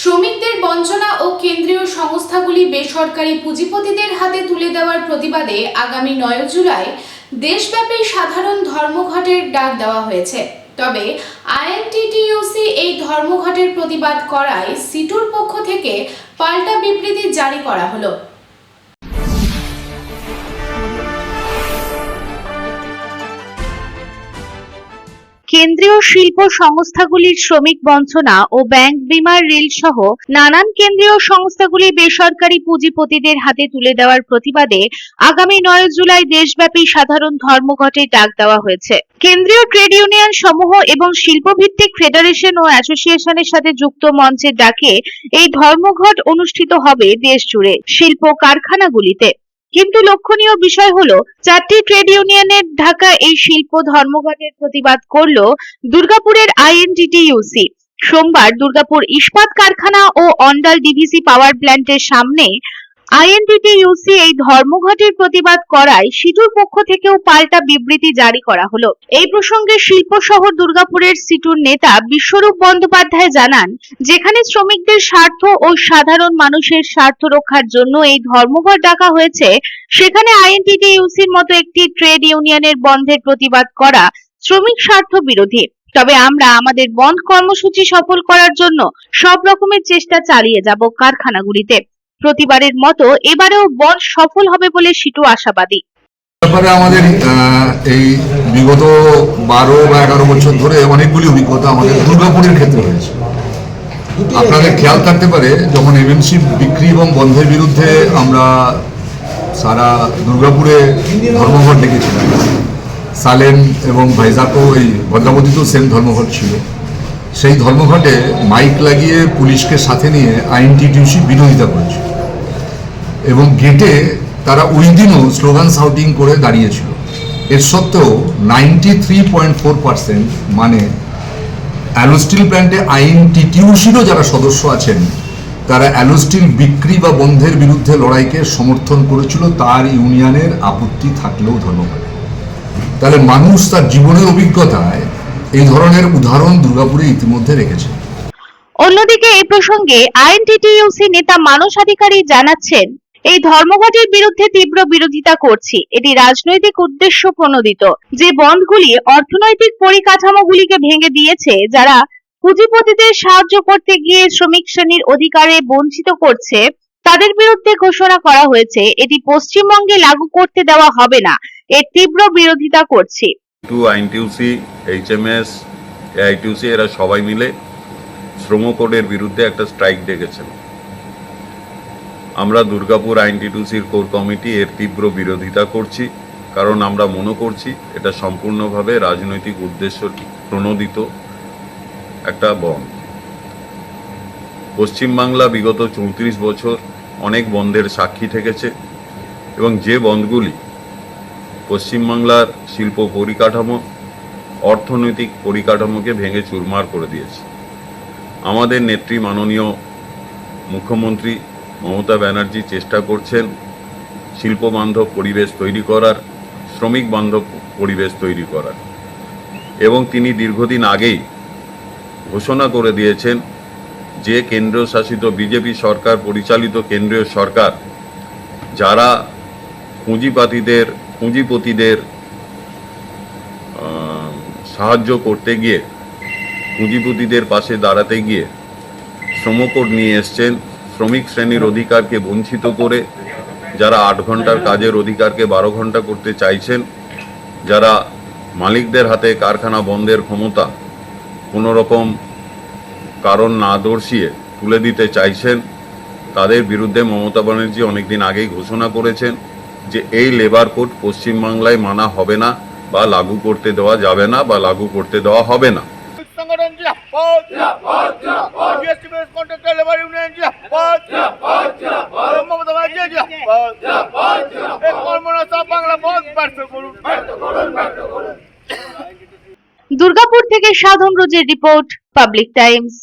শ্রমিকদের বঞ্চনা ও কেন্দ্রীয় সংস্থাগুলি বেসরকারি পুঁজিপতিদের হাতে তুলে দেওয়ার প্রতিবাদে আগামী নয় জুলাই দেশব্যাপী সাধারণ ধর্মঘটের ডাক দেওয়া হয়েছে। তবে আইএনটিটিইউসি এই ধর্মঘটের প্রতিবাদ করায় সিটুর পক্ষ থেকে পাল্টা বিবৃতি জারি করা হলো। কেন্দ্রীয় শিল্প সংস্থাগুলির শ্রমিক বঞ্চনা ও ব্যাংক বিমার ঋণ সহ নানান কেন্দ্রীয় সংস্থাগুলি বেসরকারি পুঁজিপতিদের হাতে তুলে দেওয়ার প্রতিবাদে আগামী নয় জুলাই দেশব্যাপী সাধারণ ধর্মঘটের ডাক দেওয়া হয়েছে। কেন্দ্রীয় ট্রেড ইউনিয়ন সমূহ এবং শিল্পভিত্তিক ফেডারেশন ও অ্যাসোসিয়েশনের সাথে যুক্ত মঞ্চের ডাকে এই ধর্মঘট অনুষ্ঠিত হবে দেশ জুড়ে শিল্প কারখানাগুলিতে। কিন্তু লক্ষণীয় বিষয় হলো, চারটি ট্রেড ইউনিয়নের ঢাকা এই শিল্প ধর্মঘটের প্রতিবাদ করল দুর্গাপুরের আইএনটিটিইউসি সোমবার দুর্গাপুর ইস্পাত কারখানা ও অন্ডাল ডিভিসি পাওয়ার প্ল্যান্টের সামনে আইএনটিটিইউসি এই ধর্মঘটের প্রতিবাদ করায় সিটুর পক্ষ থেকেও পাল্টা বিবৃতি জারি করা হলো। এই প্রসঙ্গে শিল্প শহর দুর্গাপুরের সিটুর নেতা বিশ্বরূপ বন্দ্যোপাধ্যায় জানান, যেখানে শ্রমিকদের স্বার্থ ও সাধারণ মানুষের স্বার্থ রক্ষার জন্য এই ধর্মঘট ডাকা হয়েছে, সেখানে আইএনটিটিইউসির মতো একটি ট্রেড ইউনিয়নের বন্ধের প্রতিবাদ করা শ্রমিক স্বার্থ বিরোধী। তবে আমরা আমাদের বন্ধ কর্মসূচি সফল করার জন্য সব রকমের চেষ্টা চালিয়ে যাব কারখানাগুলিতে। প্রতিবারের মতো এবারেও বন্ধ সফল হবে বলে সিটু আশাবাদী। ব্যাপারে আমাদের এই বিগত বারো বা এগারো বছর ধরে অনেকগুলি অভিজ্ঞতা আমাদের দুর্গাপুরের ক্ষেত্রে হয়েছে। আপনাদের খেয়াল থাকতে পারে, যখন এমএনসি বিক্রি এবং বন্ধের বিরুদ্ধে আমরা সারা দুর্গাপুরে ধর্মঘট ডেকেছিলাম সালেম এবং ভাইজাকও এই ভদ্রাবতীতেও সেম ধর্মঘট ছিল। সেই ধর্মঘটে মাইক লাগিয়ে পুলিশকে সাথে নিয়ে আইন টিটিউসি বিরোধিতা করেছিল। এবং গেটে তারা ওই দিনও স্লোগান সাউটিং করে দাঁড়িয়েছিল। এর সত্ত্বেও ninety three point four percent মানে অ্যালোস্টিল প্ল্যান্টে আইন টিটিউসিরও যারা সদস্য আছেন, তারা অ্যালোস্টিল বিক্রি বা বন্ধের বিরুদ্ধে লড়াইকে সমর্থন করেছিল, তার ইউনিয়নের আপত্তি থাকলেও ধন্যবাদ তাহলে মানুষ তার জীবনের অভিজ্ঞতায় এই ধরনের উদাহরণ দুর্গাপুরে ইতিমধ্যে রেখেছে। অন্যদিকে এই প্রসঙ্গে আইএনটিটিইউসি নেতা মানস আধিকারী জানাচ্ছেন, এই ধর্মঘটের বিরুদ্ধে তীব্র বিরোধিতা করছি, এটি রাজনৈতিক উদ্দেশ্য প্রণোদিত। যে বন্ধগুলি অর্থনৈতিক পরিকাঠামোগুলিকে ভেঙে দিয়েছে, যারা পুঁজিপতিদের সাহায্য করতে গিয়ে শ্রমিক শ্রেণির অধিকারে বঞ্চিত করছে, তাদের বিরুদ্ধে ঘোষণা করা হয়েছে, এটি পশ্চিমবঙ্গে লাগু করতে দেওয়া হবে না, এর তীব্র বিরোধিতা করছি। টু আইনটিউসি এইচএমএস এআইটিউসি এরা সবাই মিলে শ্রম কোডের বিরুদ্ধে একটা স্ট্রাইক ডেকেছেন আমরা দুর্গাপুর আইনটিটিউসির কোর কমিটি এর তীব্র বিরোধিতা করছি, কারণ আমরা মনে করছি এটা সম্পূর্ণভাবে রাজনৈতিক উদ্দেশ্য প্রণোদিত একটা বন্ধ পশ্চিমবাংলা বিগত চৌত্রিশ বছর অনেক বন্ধের সাক্ষী থেকেছে এবং যে বন্ধগুলি পশ্চিমবাংলার শিল্প পরিকাঠামো, অর্থনৈতিক পরিকাঠামোকে ভেঙে চুরমার করে দিয়েছে। আমাদের নেত্রী মাননীয় মুখ্যমন্ত্রী মমতা ব্যানার্জি চেষ্টা করছেন শিল্প বান্ধব পরিবেশ তৈরি করার, শ্রমিক বান্ধব পরিবেশ তৈরি করার। এবং তিনি দীর্ঘদিন আগেই ঘোষণা করে দিয়েছেন যে কেন্দ্র শাসিত বিজেপি সরকার, পরিচালিত কেন্দ্রীয় সরকার, যারা পুঁজিপাতিদের পুঁজিপতিদের সাহায্য করতে গিয়ে, পুঁজিপতিদের পাশে দাঁড়াতে গিয়ে শ্রমকোড নিয়ে এসছেন শ্রমিক শ্রেণির অধিকারকে বঞ্চিত করে, যারা আট ঘণ্টার কাজের অধিকারকে বারো ঘণ্টা করতে চাইছেন, যারা মালিকদের হাতে কারখানা বন্ধের ক্ষমতা কোনো রকম কারণ না দর্শিয়ে তুলে দিতে চাইছেন, তাদের বিরুদ্ধে মমতা ব্যানার্জি অনেকদিন আগেই ঘোষণা করেছেন। যে এই লেবার কোড পশ্চিমবাংলায় মানা হবে না বা লাগু করতে দেওয়া যাবে না বা লাগু করতে দেওয়া হবে না। দুর্গাপুর থেকে সাধন রোজের রিপোর্ট পাবলিক টাইমস।